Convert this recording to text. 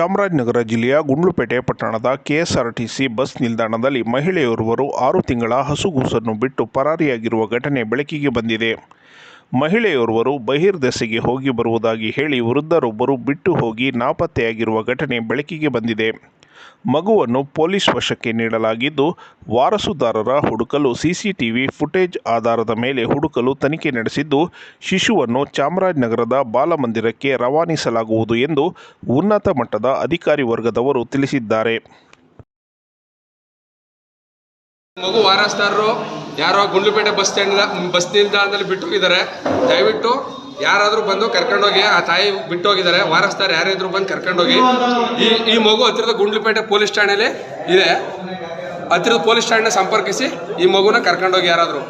ಚಾಮರಾಜನಗರ ಜಿಲ್ಲೆಯ ಗುಂಡ್ಲುಪೇಟೆ ಪಟ್ಟಣದ KSRTC bus ನಿಲ್ದಾಣದಲ್ಲಿ ಮಹಿಳೆಯೋರ್ವರು ಆರು ತಿಂಗಳ ಹಸುಗೂಸನ್ನು ಬಿಟ್ಟು ಪರಾರಿಯಾಗಿರುವ ಘಟನೆ ಬೆಳಕಿಗೆ ಬಂದಿದೆ. ಮಹಿಳೆಯೋರ್ವರು ಬಹಿರ್ದೆಸೆಗೆ ಹೋಗಿ ಬರುವುದಾಗಿ ಹೇಳಿ ವೃದ್ಧರೊಬ್ಬರು ಬಿಟ್ಟು ಹೋಗಿ ನಾಪತ್ತೆಯಾಗಿರುವ ಘಟನೆ ಬೆಳಕಿಗೆ ಬಂದಿದೆ. ಮಗುವನ್ನು ಪೊಲೀಸ್ ವಶಕ್ಕೆ ನೀಡಲಾಗಿದ್ದು, ವಾರಸುದಾರರ ಹುಡುಕಲು ಸಿಸಿಟಿವಿ ಫುಟೇಜ್ ಆಧಾರದ ಮೇಲೆ ಹುಡುಕಲು ತನಿಖೆ ನಡೆಸಿದ್ದು, ಶಿಶುವನ್ನು ಚಾಮರಾಜನಗರದ ಬಾಲಮಂದಿರಕ್ಕೆ ರವಾನಿಸಲಾಗುವುದು ಎಂದು ಉನ್ನತ ಮಟ್ಟದ ಅಧಿಕಾರಿ ವರ್ಗದವರು ತಿಳಿಸಿದ್ದಾರೆ. ಮಗು ವಾರಸ್ದಾರರು ಯಾರೋ ಗುಂಡ್ಲುಪೇಟೆ ಬಸ್ ಸ್ಟ್ಯಾಂಡ್ ಬಸ್ ನಿಲ್ದಾಣದಲ್ಲಿ ಬಿಟ್ಟು ಹೋಗಿದ್ದಾರೆ. ದಯವಿಟ್ಟು ಯಾರಾದರೂ ಬಂದು ಕರ್ಕೊಂಡೋಗಿ, ಆ ತಾಯಿ ಬಿಟ್ಟು ಹೋಗಿದ್ದಾರೆ ವಾರಸ್ದಾರ್ ಯಾರಾದ್ರೂ ಬಂದು ಕರ್ಕೊಂಡೋಗಿ, ಈ ಈ ಮಗು ಹತ್ತಿರದ ಗುಂಡ್ಲುಪೇಟೆ ಪೊಲೀಸ್ ಠಾಣೆಯಲ್ಲಿ ಇದೆ. ಹತ್ತಿರದ ಪೊಲೀಸ್ ಠಾಣೆ ಸಂಪರ್ಕಿಸಿ ಈ ಮಗುನ ಕರ್ಕೊಂಡೋಗಿ ಯಾರಾದರೂ.